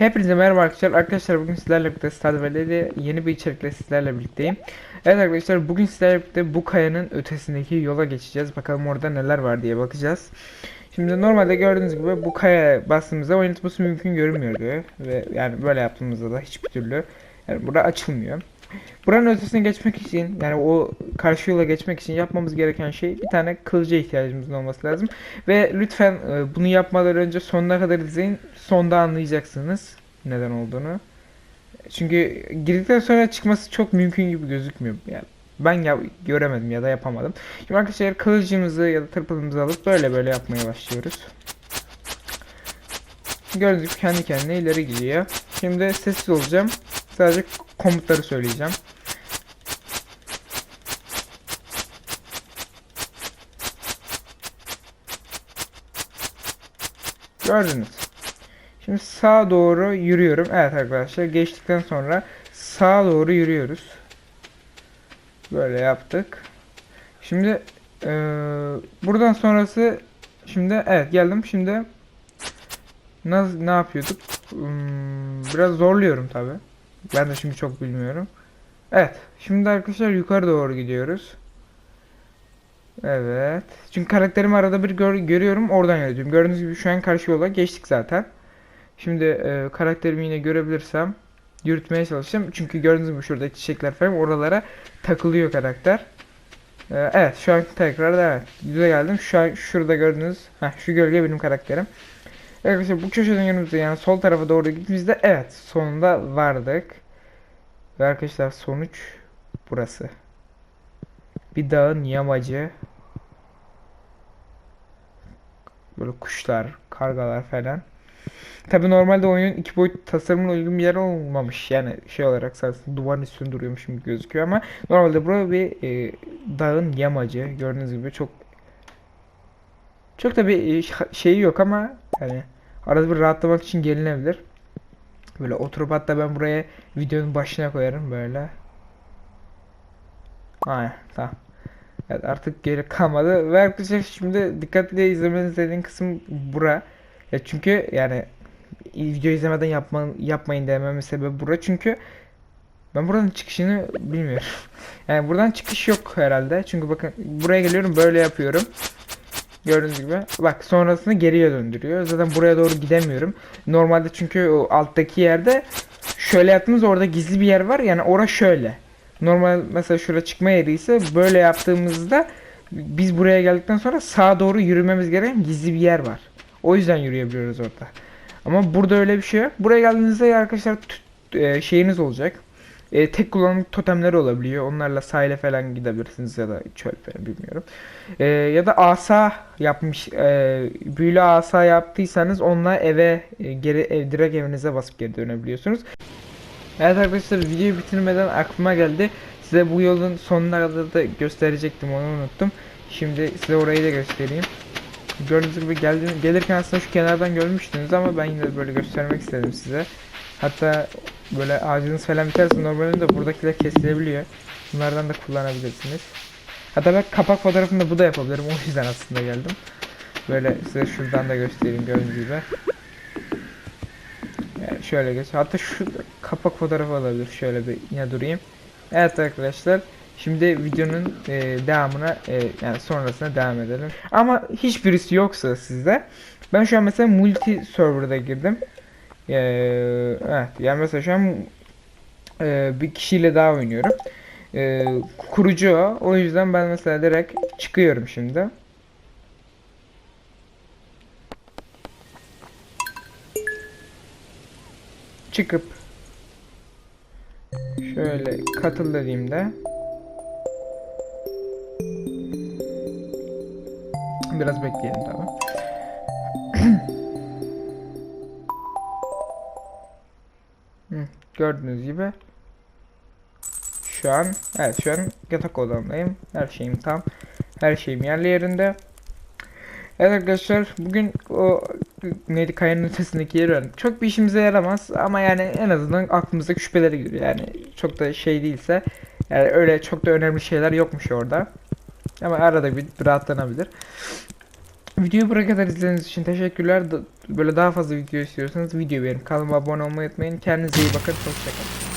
Hepinize merhaba arkadaşlar. Arkadaşlar bugün sizlerle birlikte Stardew Valley'de yeni bir içerikle sizlerle birlikteyim. Evet arkadaşlar bugün sizlerle birlikte bu kayanın ötesindeki yola geçeceğiz. Bakalım orada neler var diye bakacağız. Şimdi normalde gördüğünüz gibi bu kaya bastığımızda oynatması mümkün görünmüyordu. Ve yani böyle yaptığımızda da hiçbir türlü yani burada açılmıyor. Buranın ötesine geçmek için yani o karşı yola geçmek için yapmamız gereken şey bir tane kılıca ihtiyacımızın olması lazım. Ve lütfen e, bunu yapmadan önce sonuna kadar izleyin. Sonda anlayacaksınız neden olduğunu. Çünkü girdikten sonra çıkması çok mümkün gibi gözükmüyor. Yani ben ya göremedim ya da yapamadım. Şimdi arkadaşlar kılıcımızı ya da tırpılımızı alıp böyle böyle yapmaya başlıyoruz. Gördüğünüz gibi kendi kendine ileri gidiyor. Şimdi sessiz olacağım. Sadece komutları söyleyeceğim. Gördünüz. Şimdi sağa doğru yürüyorum. Evet arkadaşlar geçtikten sonra sağa doğru yürüyoruz. Böyle yaptık. Şimdi eee, buradan sonrası şimdi evet geldim. Şimdi nasıl ne yapıyorduk? Hmm, biraz zorluyorum tabi. Ben de şimdi çok bilmiyorum. Evet. Şimdi arkadaşlar yukarı doğru gidiyoruz. Evet. Çünkü karakterimi arada bir gör- görüyorum. Oradan yönetiyorum. Gördüğünüz gibi şu an karşı yola geçtik zaten. Şimdi e, karakterimi yine görebilirsem yürütmeye çalışacağım. Çünkü gördüğünüz gibi şurada çiçekler falan oralara takılıyor karakter. E, evet şu an tekrar evet. Yüze geldim. Şu an şurada gördüğünüz heh, şu gölge benim karakterim. Arkadaşlar bu köşeden yanımızda yani sol tarafa doğru gittiğimizde evet sonunda vardık. Ve arkadaşlar sonuç burası. Bir dağın yamacı. Böyle kuşlar, kargalar falan. Tabi normalde oyunun iki boyut tasarımına uygun bir yer olmamış. Yani şey olarak sadece duvarın üstünde duruyormuş gibi gözüküyor ama normalde burada bir e, dağın yamacı. Gördüğünüz gibi çok çok da bir e, şeyi yok ama hani arada bir rahatlamak için gelinebilir. Böyle oturup hatta ben buraya videonun başına koyarım böyle. Aynen tamam. Evet artık geri kalmadı. Ve arkadaşlar şimdi dikkatli izlemeniz dediğin kısım bura. Ya çünkü yani video izlemeden yapma, yapmayın dememin sebebi bura. Çünkü ben buranın çıkışını bilmiyorum. Yani buradan çıkış yok herhalde. Çünkü bakın buraya geliyorum böyle yapıyorum. Gördüğünüz gibi. Bak sonrasını geriye döndürüyor. Zaten buraya doğru gidemiyorum. Normalde çünkü o alttaki yerde şöyle yaptığımız orada gizli bir yer var. Yani ora şöyle. Normal mesela şurada çıkma yeri ise böyle yaptığımızda biz buraya geldikten sonra sağa doğru yürümemiz gereken gizli bir yer var. O yüzden yürüyebiliyoruz orada. Ama burada öyle bir şey yok. Buraya geldiğinizde arkadaşlar e, şeyiniz olacak. E, tek kullanım totemleri olabiliyor. Onlarla sahile falan gidebilirsiniz ya da çöl falan bilmiyorum. E, ya da asa yapmış e, büyülü asa yaptıysanız onunla eve e, geri ev, direkt evinize basıp geri dönebiliyorsunuz. Evet arkadaşlar videoyu bitirmeden aklıma geldi. Size bu yolun sonuna kadar da gösterecektim onu unuttum. Şimdi size orayı da göstereyim. Gördüğünüz gibi geldim, gelirken aslında şu kenardan görmüştünüz ama ben yine de böyle göstermek istedim size. Hatta böyle ağacınız falan biterse normalde de buradakiler kesilebiliyor. Bunlardan da kullanabilirsiniz. Hatta ben kapak fotoğrafında bu da yapabilirim. O yüzden aslında geldim. Böyle size şuradan da göstereyim gördüğünüz gibi. Yani şöyle geç. Hatta şu kapak fotoğrafı olabilir. Şöyle bir yine durayım. Evet arkadaşlar. Şimdi videonun e, devamına e, yani sonrasına devam edelim. Ama hiçbirisi yoksa sizde ben şu an mesela multi server'da girdim. Ee, evet yani mesela şu an e, bir kişiyle daha oynuyorum. Ee, kurucu o. O yüzden ben mesela direkt çıkıyorum şimdi. Çıkıp şöyle katıl dediğimde biraz bekleyelim tabi. Gördüğünüz gibi şu an evet şu an yatak odamdayım. Her şeyim tam. Her şeyim yerli yerinde. Evet arkadaşlar bugün o neydi kayanın ötesindeki yeri öğrendik. Çok bir işimize yaramaz ama yani en azından aklımızdaki şüpheleri giriyor. Yani çok da şey değilse yani öyle çok da önemli şeyler yokmuş orada. Ama arada bir rahatlanabilir. Videoyu buraya kadar izlediğiniz için teşekkürler. Böyle daha fazla video istiyorsanız video verin. Kanalıma abone olmayı unutmayın. Kendinize iyi bakın. Hoşçakalın.